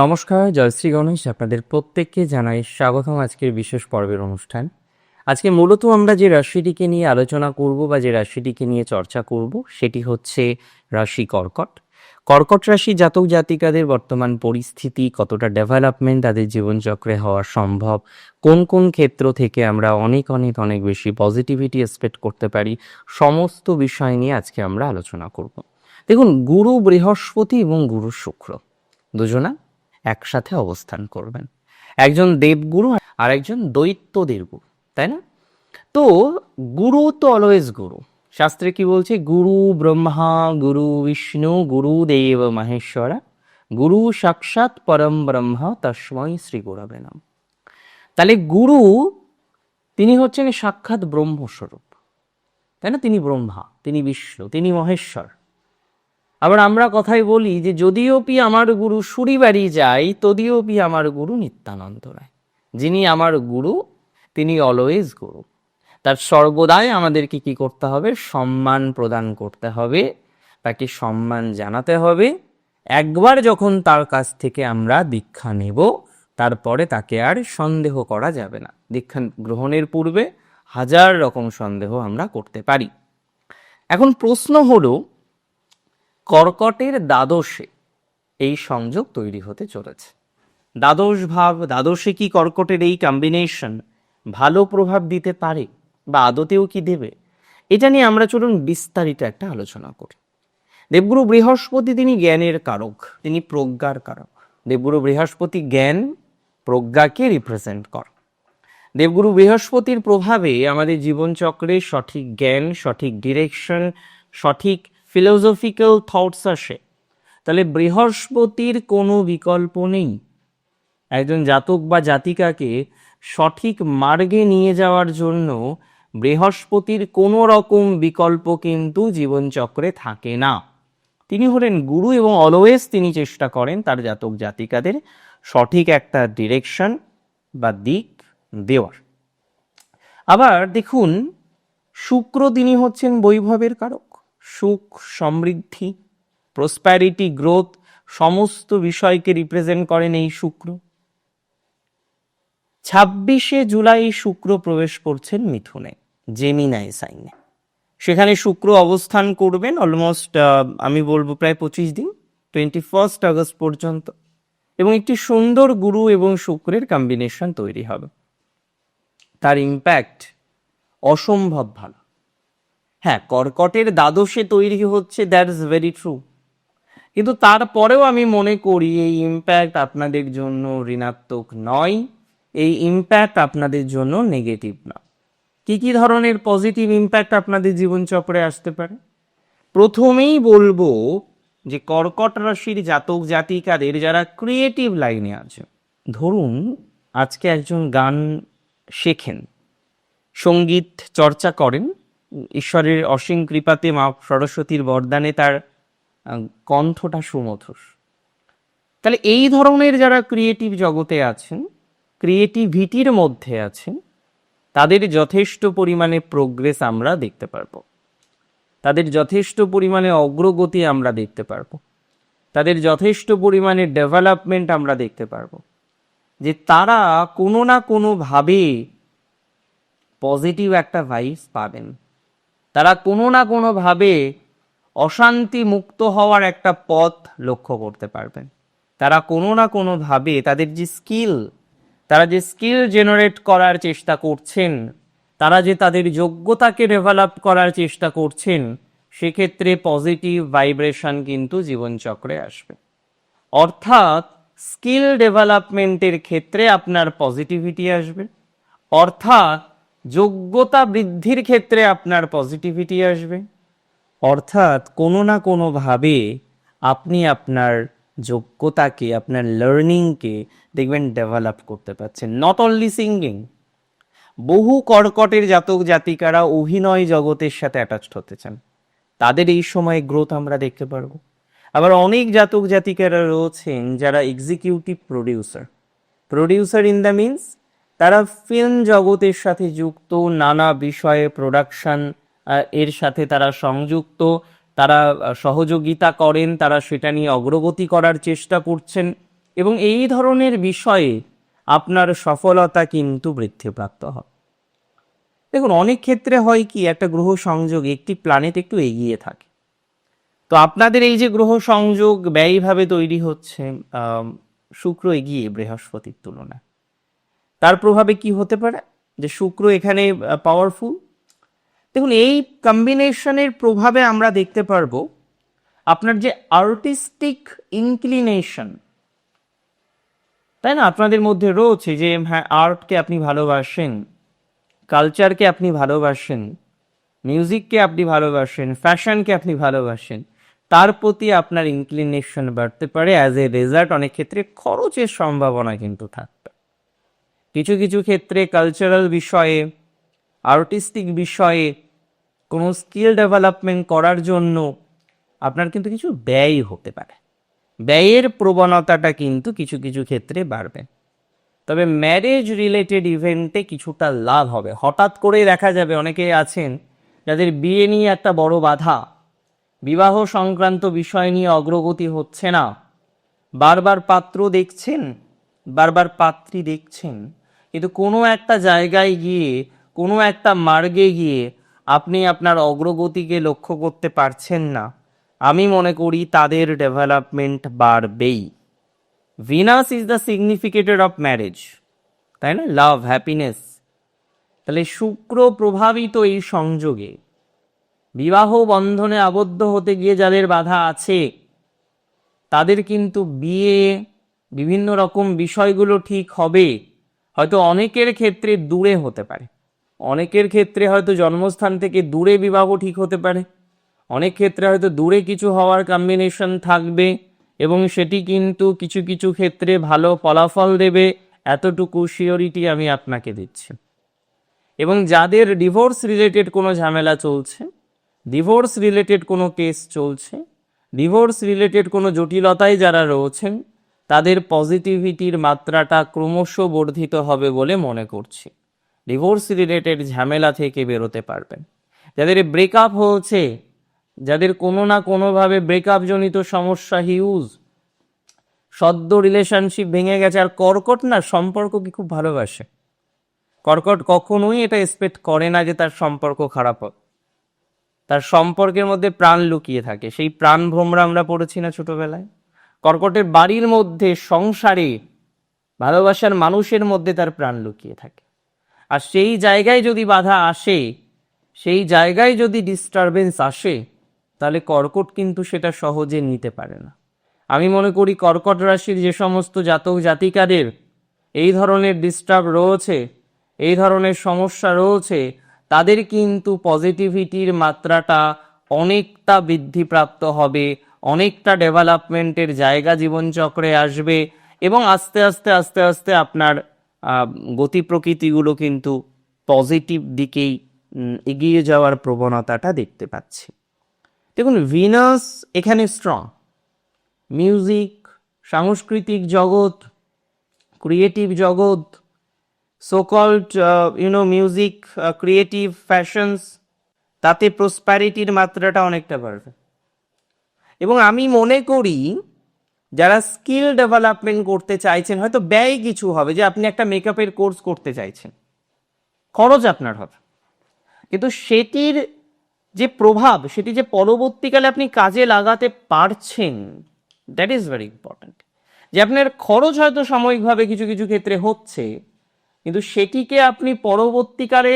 নমস্কার জয় শ্রী গণেশ আপনাদের প্রত্যেককে জানাই স্বাগতম আজকের বিশেষ পর্বের অনুষ্ঠান। আজকে মূলত আমরা যে রাশিটিকে নিয়ে আলোচনা করব বা যে রাশিটিকে নিয়ে চর্চা করব, সেটি হচ্ছে রাশি কর্কট। কর্কট রাশি জাতক জাতিকাদের বর্তমান পরিস্থিতি, কতটা ডেভেলপমেন্ট তাদের জীবনচক্রে হওয়া সম্ভব, কোন কোন ক্ষেত্র থেকে আমরা অনেক অনেক অনেক বেশি পজিটিভিটি এক্সপেক্ট করতে পারি, সমস্ত বিষয় নিয়ে আজকে আমরা আলোচনা করব। দেখুন, গুরু বৃহস্পতি এবং গুরু শুক্র, দুজনা একসাথে অবস্থান করবেন। একজন দেবগুরু আর একজন দৈত্যদের গুরু, তাই না? তো গুরু তো অলওয়েজ গুরু। শাস্ত্রে কি বলছে? গুরু ব্রহ্মা, গুরু বিষ্ণু, গুরু দেব মহেশ্বরা, গুরু সাক্ষাৎ পরম ব্রহ্ম তস্মৈ শ্রী গুরবে নাম। তাহলে গুরু তিনি হচ্ছেন সাক্ষাৎ ব্রহ্মস্বরূপ, তাই না? তিনি ব্রহ্মা, তিনি বিষ্ণু, তিনি মহেশ্বর। আবার আমরা কথাই বলি যে যদিও পি আমার গুরু সুরি বাড়ি যায়, তদিও পি আমার গুরু নিত্যানন্দ রায়। যিনি আমার গুরু, তিনি অলওয়েজ গুরু। তার সর্বদাই আমাদেরকে কি করতে হবে? সম্মান প্রদান করতে হবে, তাকে সম্মান জানাতে হবে। একবার যখন তার কাছ থেকে আমরা দীক্ষা নেব, তারপরে তাকে আর সন্দেহ করা যাবে না। দীক্ষা গ্রহণের পূর্বে হাজার রকম সন্দেহ আমরা করতে পারি। এখন প্রশ্ন হলো কর্কটের দ্বাদশে এই সংযোগ তৈরি হতে চলেছে। দ্বাদশ ভাব, দ্বাদশে কি কর্কটের এই কম্বিনেশন ভালো প্রভাব দিতে পারে বা আদতেও কি দেবে? এটা নিয়ে আমরা চলুন বিস্তারিত একটা আলোচনা করি। দেবগুরু বৃহস্পতি তিনি জ্ঞানের কারক, তিনি প্রজ্ঞার কারক। দেবগুরু বৃহস্পতি জ্ঞান প্রজ্ঞাকে রিপ্রেজেন্ট করে। দেবগুরু বৃহস্পতির প্রভাবে আমাদের জীবনচক্রে সঠিক জ্ঞান, সঠিক ডিরেকশন সঠিক ফিলোসফিক্যাল থটস আসে, তাহলে বৃহস্পতির কোনো বিকল্প নেই। একজন জাতক বা জাতিকাকে সঠিক মার্গে নিয়ে যাওয়ার জন্য বৃহস্পতির কোনো রকম বিকল্প কিন্তু জীবনচক্রে থাকে না। তিনি হলেন গুরু এবং অলওয়েজ তিনি চেষ্টা করেন তার জাতক জাতিকাদের সঠিক একটা ডিরেকশন বা দিক দেওয়ার। আবার দেখুন, শুক্র তিনি হচ্ছেন বৈভবের কারক। সুখ, সমৃদ্ধি প্রসপ্যারিটি গ্রোথ সমস্ত বিষয়কে রিপ্রেজেন্ট করেন এই শুক্র। ছাব্বিশে জুলাই শুক্র প্রবেশ করছেন মিথুনে জেমিনাই সাইনে সেখানে শুক্র অবস্থান করবেন অলমোস্ট আমি বলব প্রায় পঁচিশ দিন টোয়েন্টি ফার্স্ট আগস্ট পর্যন্ত। এবং একটি সুন্দর গুরু এবং শুক্রের কম্বিনেশন তৈরি হবে। তার ইম্প্যাক্ট অসম্ভব ভালো। হ্যাঁ কর্কটের দ্বাদশে তৈরি হচ্ছে দ্যাট ইজ ভেরি ট্রু কিন্তু তারপরেও আমি মনে করি এই ইম্প্যাক্ট আপনাদের জন্য ঋণাত্মক নয়, এই ইম্প্যাক্ট আপনাদের জন্য নেগেটিভ না। কি কি ধরনের পজিটিভ ইম্প্যাক্ট আপনাদের জীবনচক্রে আসতে পারে? প্রথমেই বলব যে কর্কট রাশির জাতক জাতিকাদের যারা ক্রিয়েটিভ লাইনে আছে, ধরুন আজকে একজন গান শেখেন, সংগীত চর্চা করেন ঈশ্বরের অসীম কৃপাতে মা সরস্বতীর বরদানে তার কণ্ঠটা সুমধুর। তাহলে এই ধরনের যারা ক্রিয়েটিভ জগতে আছেন ক্রিয়েটিভিটির মধ্যে আছেন, তাদের যথেষ্ট পরিমাণে প্রোগ্রেস আমরা দেখতে পারব। তাদের যথেষ্ট পরিমাণে অগ্রগতি আমরা দেখতে পারব। তাদের যথেষ্ট পরিমাণে ডেভেলপমেন্ট আমরা দেখতে পারব। যে তারা কোনো না কোনোভাবে পজিটিভ একটা ভাইবস পাবেন। তারা কোনো না কোনোভাবে অশান্তি মুক্ত হওয়ার একটা পথ লক্ষ্য করতে পারবেন। তারা কোনো না কোনোভাবে তাদের যে স্কিল, তারা যে স্কিল জেনারেট করার চেষ্টা করছেন, তারা যে তাদের যোগ্যতাকে ডেভেলপ করার চেষ্টা করছেন, সেক্ষেত্রে পজিটিভ ভাইব্রেশন কিন্তু জীবনচক্রে আসবে। অর্থাৎ স্কিল ডেভেলপমেন্টের ক্ষেত্রে আপনার পজিটিভিটি আসবে। অর্থাৎ যোগ্যতা বৃদ্ধির ক্ষেত্রে আপনার পজিটিভিটি আসবে। অর্থাৎ কোনো না কোনোভাবে আপনি আপনার যোগ্যতাকে, আপনার লার্নিংকে দেখবেন ডেভেলপ করতে পারছেন। নট অনলি সিঙ্গিং বহু কর্কটের জাতক জাতিকারা অভিনয় জগতের সাথে অ্যাটাচড হতে চান। তাদের এই সময় গ্রোথ আমরা দেখতে পারব। আবার অনেক জাতক জাতিকারা রয়েছেন যারা executive producer producer in the means তারা ফিল্ম জগতের সাথে যুক্ত, নানা বিষয়ে প্রোডাকশন এর সাথে তারা সংযুক্ত, তারা সহযোগিতা করেন, তারা সেটা নিয়ে অগ্রগতি করার চেষ্টা করছেন এবং এই ধরনের বিষয়ে আপনার সফলতা কিন্তু বৃদ্ধিপ্রাপ্ত হয় দেখুন, অনেক ক্ষেত্রে হয় কি, একটা গ্রহ সংযোগ, একটি প্ল্যানেট একটু এগিয়ে থাকে। তো আপনাদের এই যে গ্রহ সংযোগ ব্যয়ভাবে তৈরি হচ্ছে শুক্র এগিয়ে বৃহস্পতির তুলনায়। তার প্রভাবে কি হতে পারে? যে শুক্র এখানে পাওয়ারফুল দেখুন, এই কম্বিনেশনের প্রভাবে আমরা দেখতে পারব আপনার যে আর্টিস্টিক ইনক্লিনেশন তাই না? আপনাদের মধ্যে রয়েছে যে হ্যাঁ আর্টকে আপনি ভালোবাসেন কালচারকে আপনি ভালোবাসেন মিউজিককে আপনি ভালোবাসেন ফ্যাশনকে আপনি ভালোবাসেন, তার প্রতি আপনার ইনক্লিনেশন বাড়তে পারে অ্যাজ এ রেজাল্ট অনেক ক্ষেত্রে খরচের সম্ভাবনা কিন্তু থাকবে কিছু কিছু ক্ষেত্রে কালচারাল বিষয়ে আর্টিস্টিক বিষয়ে কোনো স্কিল ডেভেলপমেন্ট করার জন্য আপনার কিন্তু কিছু ব্যয় হতে পারে। ব্যয়ের প্রবণতাটা কিন্তু কিছু কিছু ক্ষেত্রে বাড়বে। তবে ম্যারেজ রিলেটেড ইভেন্টে কিছুটা লাভ হবে। হঠাৎ করে দেখা যাবে, অনেকে আছেন যাদের বিয়ে নিয়ে একটা বড় বাধা। বিবাহ সংক্রান্ত বিষয় নিয়ে অগ্রগতি হচ্ছে না। বারবার পাত্র দেখছেন, বারবার পাত্রী দেখছেন। কিন্তু কোনো একটা জায়গায় গিয়ে, কোনো একটা মার্গে গিয়ে আপনি আপনার অগ্রগতিকে লক্ষ্য করতে পারছেন না। আমি মনে করি তাদের development বাড়বেই। Venus is the significator of marriage তাই না? লাভ হ্যাপিনেস তাহলে শুক্র প্রভাবিত এই সংযোগে, বিবাহ বন্ধনে আবদ্ধ হতে গিয়ে যাদের বাধা আছে, তাদের কিন্তু বিয়ে, বিভিন্ন রকম বিষয়গুলো ঠিক হবে। হয়তো অনেকের ক্ষেত্রে দূরে হতে পারে। অনেকের ক্ষেত্রে হয়তো জন্মস্থান থেকে দূরে বিবাহ ঠিক হতে পারে। অনেক ক্ষেত্রে হয়তো দূরে কিছু হওয়ার কম্বিনেশন থাকবে এবং সেটি কিন্তু কিছু কিছু ক্ষেত্রে ভালো ফলাফল দেবে এতটুকু শিওরিটি আমি আপনাকে দিচ্ছি। এবং যাদের ডিভোর্স রিলেটেড কোনো ঝামেলা চলছে ডিভোর্স রিলেটেড কোনো কেস চলছে ডিভোর্স রিলেটেড কোনো জটিলতায় যারা রয়েছেন তাদের পজিটিভিটির মাত্রাটা ক্রমশ বর্ধিত হবে বলে মনে করছি। ডিভোর্স রিলেটেড ঝামেলা থেকে বেরোতে পারবেন। যাদের ব্রেকআপ হয়েছে, যাদের কোনো না কোনোভাবে ব্রেকআপ জনিত সমস্যা হিউজ সদ্য রিলেশনশিপ ভেঙে গেছে আর কর্কট না, সম্পর্ক কি খুব ভালোবাসে? কর্কট কখনোই এটা এক্সপেক্ট করে না যে তার সম্পর্ক খারাপ হোক। তার সম্পর্কের মধ্যে প্রাণ লুকিয়ে থাকে। সেই প্রাণ ভ্রমরা আমরা পড়েছি না ছোটবেলায়? কর্কটের বাড়ির মধ্যে সংসারে ভালোবাসার মানুষের মধ্যে তার প্রাণ লুকিয়ে থাকে। আর সেই জায়গায় যদি বাধা আসে, সেই জায়গায় যদি ডিস্টারবেন্স আসে, তাহলে কর্কট কিন্তু সেটা সহজে নিতে পারে না। আমি মনে করি কর্কট রাশির যে সমস্ত জাতক জাতিকাদের এই ধরনের ডিস্টার্ব রয়েছে, এই ধরনের সমস্যা রয়েছে, তাদের কিন্তু পজিটিভিটির মাত্রাটা অনেকটা বৃদ্ধিপ্রাপ্ত হবে অনেকটা ডেভেলপমেন্টের জায়গা জীবনচক্রে আসবে এবং আস্তে আস্তে আস্তে আস্তে আপনার গতি প্রকৃতিগুলো কিন্তু পজিটিভ দিকেই এগিয়ে যাওয়ার প্রবণতাটা দেখতে পাচ্ছি। দেখুন ভিনাস এখানে স্ট্রং মিউজিক সাংস্কৃতিক জগৎ ক্রিয়েটিভ জগৎ so called you know music creative fashions তাতে প্রসপ্যারিটির মাত্রাটা অনেকটা বাড়বে। এবং আমি মনে করি যারা স্কিল ডেভেলপমেন্ট করতে চাইছেন, হয়তো ব্যয় কিছু হবে যে আপনি একটা মেকআপের কোর্স করতে চাইছেন। খরচ আপনার হবে। কিন্তু সেটির যে প্রভাব, সেটি যে পরবর্তীকালে আপনি কাজে লাগাতে পারছেন দ্যাট ইজ ভেরি ইম্পর্ট্যান্ট যে আপনার খরচ হয়তো সাময়িকভাবে কিছু কিছু ক্ষেত্রে হচ্ছে, কিন্তু সেটিকে আপনি পরবর্তীকালে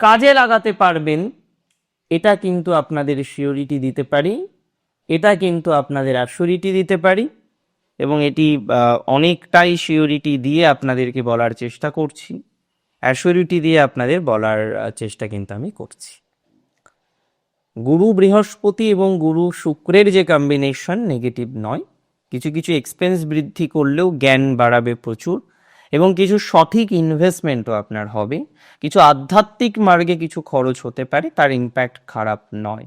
কাজে লাগাতে পারবেন, এটা কিন্তু আপনাদের শিওরিটি দিতে পারি। এটা কিন্তু আপনাদের অ্যাসিওরিটি দিতে পারি এবং এটি অনেকটাই শিওরিটি দিয়ে আপনাদেরকে বলার চেষ্টা করছি। অ্যাসিওরিটি দিয়ে আপনাদের বলার চেষ্টা কিন্তু আমি করছি। গুরু বৃহস্পতি এবং গুরু শুক্রের যে কম্বিনেশন নেগেটিভ নয়, কিছু কিছু এক্সপেন্স বৃদ্ধি করলেও জ্ঞান বাড়াবে প্রচুর এবং কিছু সঠিক ইনভেস্টমেন্টও আপনার হবে। কিছু আধ্যাত্মিক মার্গে কিছু খরচ হতে পারে, তার ইম্প্যাক্ট খারাপ নয়।